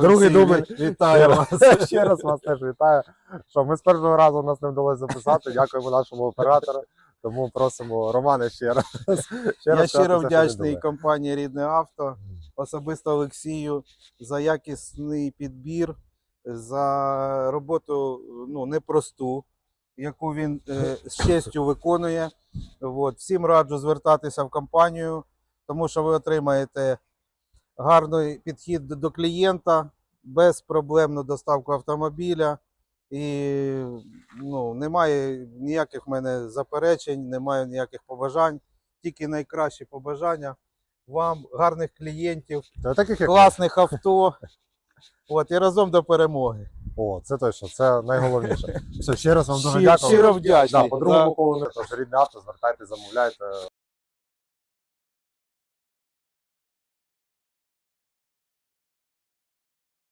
Другий дубль. Вітаю вас. Ще раз вас теж вітаю. Що ми з першого разу у нас не вдалося записати. Дякуємо нашому оператору. Тому просимо Романа ще раз. Ще Я раз щиро сказати, вдячний компанії Рідне авто, особисто Олексію за якісний підбір, за роботу ну, непросту, яку він е, з честю виконує. От. Всім раджу звертатися в компанію, тому що ви отримаєте гарний підхід до- клієнта, безпроблемну доставку автомобіля. І ну, немає ніяких в мене заперечень, немає ніяких побажань, тільки найкращі побажання вам, гарних клієнтів, Та таких як класних авто. От, і разом до перемоги. О, це точно, це найголовніше. Все, ще раз вам дуже Щиро, дякую. щиро вдячний. Да, по другому колу, тож рідне авто, звертайте, замовляйте.